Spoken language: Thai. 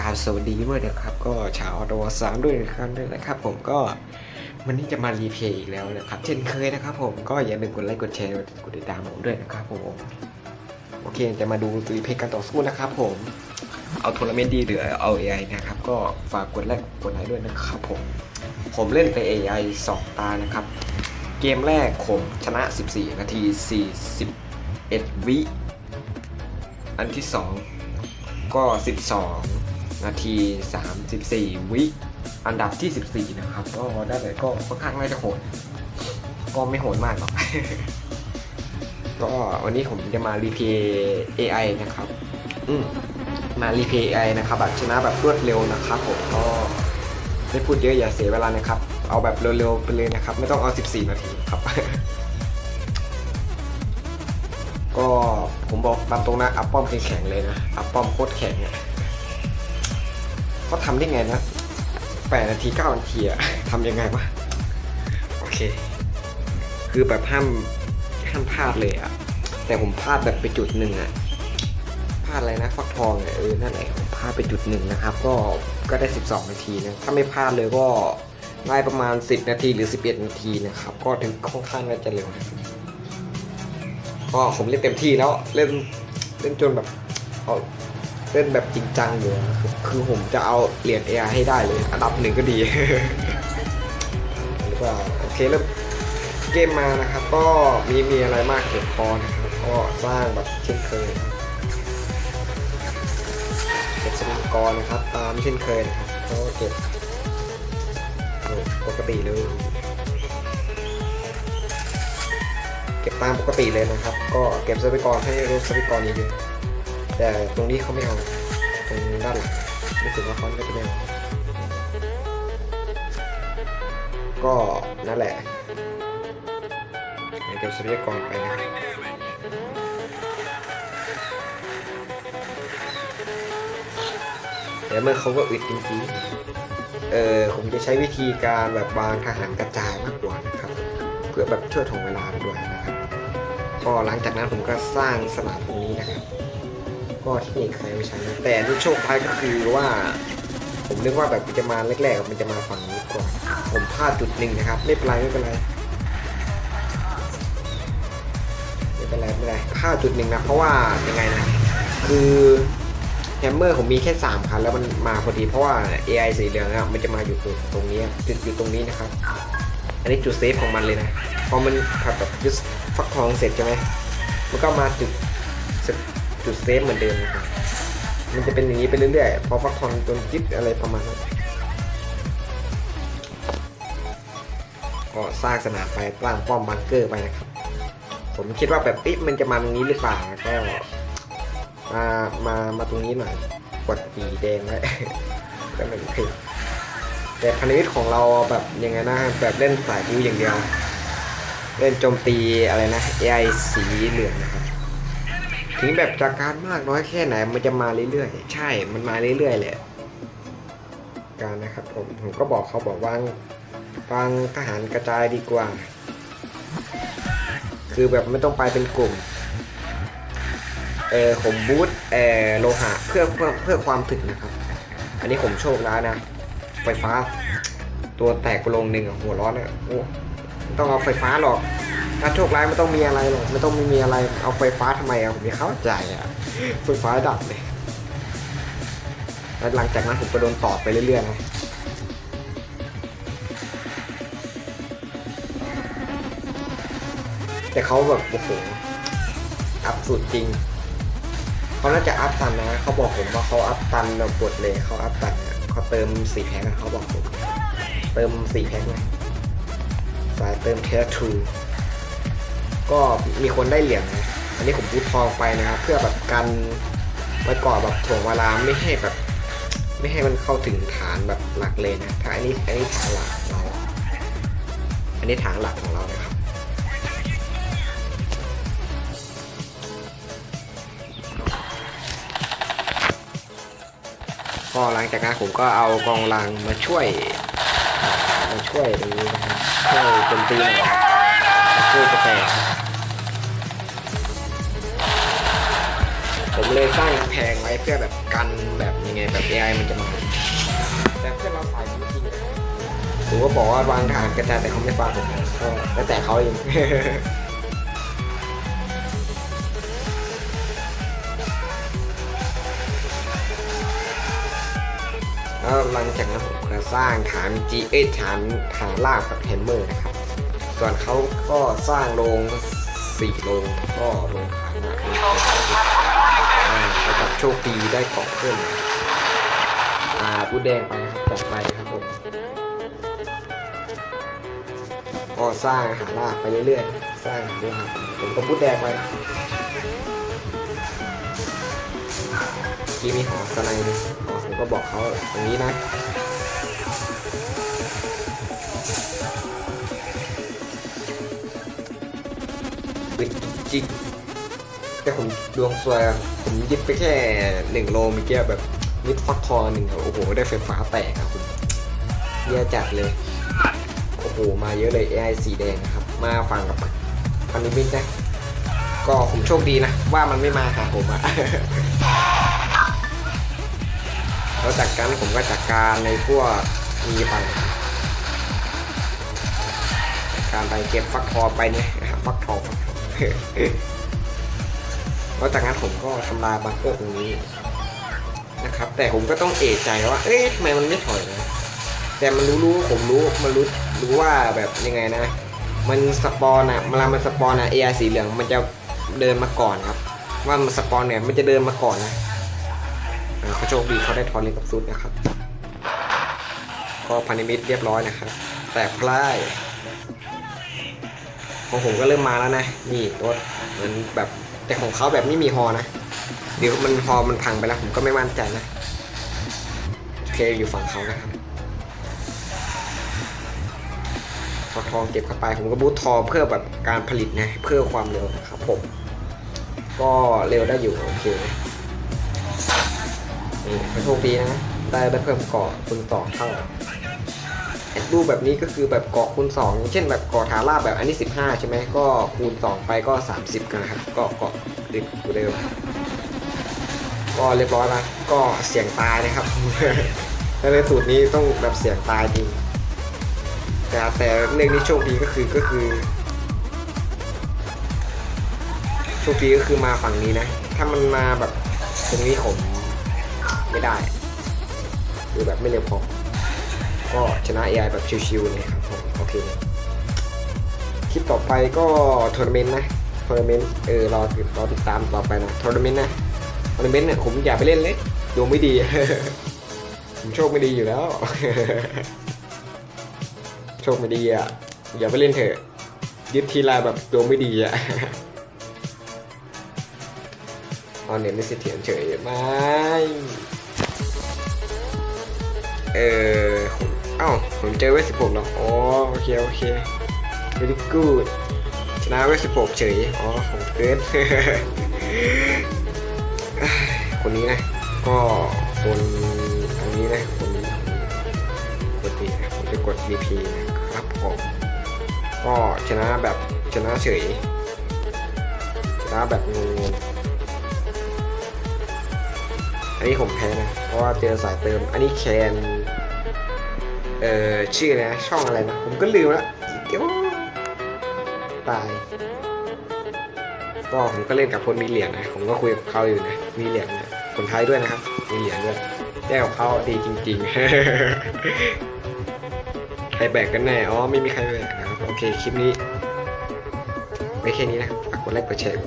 กาสสวัสดีด้วยนะครับ ก็ชาวอดวสามด้วยนะครับด้วยนะครับ ผมก็วันนี้จะมารีเพย์อีกแล้วนะครับ เช่นเคยนะครับ ผมก็อย่าลืมกดไลค์กดแชร์กดติดตามผมด้วยนะครับผมโอเคจะมาดูรีเพย์การต่อสู้นะครับ ผมเอาทัวร์นาเมนต์ดีหรือเอา AI นะครับ ก็ฝากกดไลค์กดไลค์ด้วยนะครับผมผมเล่นไป AI 2 ตานะครับ เกมแรกผมชนะ 14 นาที 41 วิ อันที่ 2 ก็ 12 นาที 34 วิอันดับที่ 14 นะครับ ก็ได้เลยก็ค่อนข้างน่าจะโหด ก็ไม่โหดมากหรอก ก็วันนี้ผมจะมารีเพย์ AI นะครับ อืมมารีเพย์ AI นะครับแบบชนะแบบรวดเร็วนะครับผมก็ไม่พูดเยอะอย่าเสียเวลานะครับ เอาแบบเร็วๆไปเลยนะครับ ไม่ต้องเอา 14 นาทีครับ ก็ผมบอกตามตรงนะ อัพป้อมแข็งๆเลยนะ อัพป้อมโคตรแข็งอะ เขาทำได้ไงนะ8นาที9นาทีอะทำยังไงวะโอเค คือแบบห้ามห้ามพลาดเลยอะแต่ผมพลาดแบบไปจุดหนึ่งอะพลาดอะไรนะฟักทองเนี่ยเออนั่นแหละผมพลาดไปจุดหนึ่งนะครับ ก็ก็ได้ 12 นาทีนะถ้าไม่พลาดเลยก็ได้ประมาณ 10 นาทีหรือ 11 นาทีนะครับ ก็ถึงค่อนข้างน่าจะเร็วนะก็ผมเล่นเต็มที่แล้วเล่นเล่นจนแบบเอา เล่นแบบจริงจังอยู่คือผมจะเอาเหรียญ AI ให้ได้เลย อันดับหนึ่งก็ดีหรือเปล่าโอเคเริ่มเกมมานะครับ ก็มีมีอะไรมากเก็บพอนะครับ ก็สร้างแบบเช่นเคยเก็บสมุดกรนะครับ ตามเช่นเคยนะครับก็เก็บปกติเลยเก็บตามปกติเลยนะครับ ก็เก็บทรัพยากรให้รู้ทรัพยากรเยอะๆ แต่ตรงนี้เขาไม่เอาตรงด้านหลังรู้สึกว่าเขาก็จะไม่เอาก็นั่นแหละเก็บทรัพยากรไปนะครับเดี๋ยวเมื่อเขาก็อึดจริงๆ เออผมจะใช้วิธีการแบบวางทหารกระจายมากกว่านะครับ เพื่อแบบช่วยถ่วงเวลาไปด้วยนะครับ ก็หลังจากนั้นผมก็สร้างสนามตรงนี้นะครับ ก็เทคนิคใครไม่ใช้นะแต่ที่โชคร้ายก็คือว่า ผมนึกว่าแบบมันจะมาแรกๆมันจะมาฝั่งนี้ก่อนผมพลาดจุดหนึ่งนะครับ ไม่เป็นไรไม่เป็นไรไม่เป็นไรไม่เป็นไรพลาดจุดหนึ่งนะ เพราะว่ายังไงนะ คือแฮมเมอร์ผมมีแค่3คันแล้วมันมาพอดีเพราะว่า AI สีเหลืองอะมันจะมาอยู่ตรงตรงนี้จุดอยู่ตรงนี้นะครับ อันนี้จุดเซฟของมันเลยนะพอมันผัดแบบยึดฟักทองเสร็จใช่ไหมมันก็มาจุดจุ จุดเซฟเหมือนเดิมนะครับมันจะเป็นอย่างนี้ไปเรื่อยๆ พอฟักทองจนยึดอะไรประมาณนั้นก็สร้างสนามไปตั้งป้อมบังเกอร์ไปนะครับ ผมคิดว่าแบบอิมันจะมาตรงนี้หรือเปล่าก็มามามาตรงนี้หน่อยกดสีแดงไว้ก็ไม่ผิดแต่พันธมิตรของเราแบบยังไงนะแบบเล่นสายบูอย่างเดียว เล่นโจมตีอะไรนะ AI สีเหลืองนะครับ ถึงแบบจากการมากน้อยแค่ไหนมันจะมาเรื่อยๆ ใช่ มันมาเรื่อยๆแหละ การนะครับผม ผมก็บอกเขาบอกว่างวางทหารกระจายดีกว่า คือแบบไม่ต้องไปเป็นกลุ่ม เออผมบูทเออโลหะเพื่อเพื่อเพื่อความถึงนะครับ อันนี้ผมโชคร้ายนะ ไฟฟ้า ตัวแตกไปลงหนึ่งหัวร้อนอะโอ้ต้องเอาไฟฟ้าหรอก ถ้าโชคร้ายไม่ต้องมีอะไรหรอกไม่ต้องไม่มีอะไรเอาไฟฟ้าทำไมอะผมไม่เข้าใจอะไฟฟ้าดับเลยแล้วหลังจากนั้นผมก็โดนตอดไปเรื่อยๆนะแต่เขาแบบโอ้โหอัพสุดจริงเขาน่าจะอัพตันนะเขาบอกผมว่าเขาอัพตันแบบกดเลยเขาอัพตันเขาเติมสี่แพ็คเขาบอกผม เติมสี่แพ็คเลยสายเติมเทสทู ก็มีคนได้เหรียญนะอันนี้ผมพูดทองไปนะครับเพื่อแบบกันไว้ก่อนแบบถ่วงเวลาไม่ให้แบบ ไม่ให้มันเข้าถึงฐานแบบหลักเลยนะถ้าอันนี้อันนี้ฐานหลักของเราอันนี้ฐานหลักของเรานะครับก็หลังจากนั้นผมก็เอากองลังมาช่วยมาช่วยตรงนี้นะช่วยโจมตีหน่อยช่วยกระแต ผมเลยสร้างแพงไว้เพื่อแบบกันแบบยังไงแบบ AI มันจะมา แต่เพื่อนเราฝ่ายจริงๆนะผมก็บอกว่าวางฐานกระจายแต่เขาไม่ฟังผมก็แล้วแต่เขาเองแล้วหลังจากนั้นผมก็สร้างฐานจีเอ้ยฐานฐานลากกับแฮมเมอร์นะครับ ส่วนเขาก็สร้างโรงสี่โรงก็โรงฐานนะอ่า เขาจะโชคดีได้เกาะเพิ่มนอ่าบูแดงไปครับจัดไปครับผมก็สร้างหาลากไปเรื่อยๆ สร้างเรื่อยๆผมก็บูแดงไปกี้มีหอสไนด์หอผมก็บอกเขาตรงนี้นะจริง แต่ผมดวงซวยผมยึดไปแค่หนึ่งโลเมื่อกี้แบบยึดฟักทองหนึ่งโอ้โห ได้ไฟฟ้าแตกอะคุณเยี่ยจัดเลย โอ้โห มาเยอะเลย AI สีแดงครับ มาฟังกับพันนิมิตนะก็ผมโชคดีนะ ว่ามันไม่มาหาผมอะแล้วจากการผมก็จัดการในพวกมีไปจัดการไปเก็บฟักทองไปเนี่ยฟักทองฟักทอง แล้วจากนั้นผมก็ทำลายบังเกอร์ตรงนี้นะครับ แต่ผมก็ต้องเอะใจว่า เอ๊ะทำไมมันไม่ถอยนะแต่มันรู้รู้ผมรู้มันรู้รู้ว่าแบบยังไงนะ มันสปอนอะเวลามันสปอนอะ AI สีเหลืองมันจะเดินมาก่อนครับ ว่ามันสปอนเนี่ยมันจะเดินมาก่อนนะเขาโชคดีเขาได้ทอนเล่นกับซุดนะครับก็พันธมิตรเรียบร้อยนะครับ แต่พลายของผมก็เริ่มมาแล้วนะ นี่รถเหมือนแบบ แต่ของเขาแบบไม่มีฮอนะ เดี๋ยวมันฮอมันพังไปแล้ว ผมก็ไม่มั่นใจนะโอเคอยู่ฝั่งเขานะครับพอทองเก็บเข้าไปผมก็บูททองเพื่อแบบการผลิตนะเพื่อความเร็วนะครับผม ก็เร็วได้อยู่โอเคนี่โชคดีนะ ได้ได้เพิ่มเกาะคุณต่อเท่า รูปแบบนี้ก็คือแบบเกาะคูณ2อย่างเช่นแบบเกาะฐานราบแบบอันนี้ 15 ใช่ไหมก็คูณ 2 ไปก็ 30 กันนะครับก็เกาะติดอยู่เดิมก็เรียบร้อยล้วก็เสี่ยงตายนะครับถ้าในสูตรนี้ต้องแบบเสี่ยงตายจริงแต่แต่เรื่องนี้โชคดีก็คือก็คือโชคดีก็คือมาฝั่งนี้นะ ถ้ามันมาแบบตรงนี้ผมไม่ได้ คือแบบไม่เร็วพอ ชนะ AI แบบชิวๆเลยครับผมโอเคคลิปต่อไปก็ทัวร์นาเมนต์นะทัวร์นาเมนต์เออรอติดรอติดตามต่อไปนะทัวร์นาเมนต์นะทัวร์นาเมนต์เนี่ยผมอย่าไปเล่นเลยดวงไม่ดี ผมโชคไม่ดีอยู่แล้ว โชคไม่ดีอะอย่าไปเล่นเถอะยึดทีไรแบบดวงไม่ดีอะตอนเน็ตไม่เสถียรเฉยไม่เออ อ้าผมเจอเวสิบหกแล้วอ๋อโอเคโอเค very good ชนะเวสิบหกเฉยอ๋อผมเกินคนนี้นะ ก็คนอันนี้นะคนนี้กดดีนะผมจะกด VP นะครับผมก็ชนะแบบชนะเฉยชนะแบบงงอันนี้ผมแพ้นะ เพราะว่าเจอสายเติม อันนี้แคน เอ่อชื่ออะไรนะช่องอะไรนะ ผมก็ลืมละเดี๋ยวตายก็ผมก็เล่นกับคนมีเหรียญนะ ผมก็คุยกับเขาอยู่นะ มีเหรียญนะคนไทยด้วยนะครับ มีเหรียญด้วยแก้กับเขาดีจริงๆ ใครแบกกันแน่ อ๋อ ไม่มีใครแบกนะครับ โอเค คลิปนี้ ไว้แค่นี้นะฝากกดไลค์ กดแชร์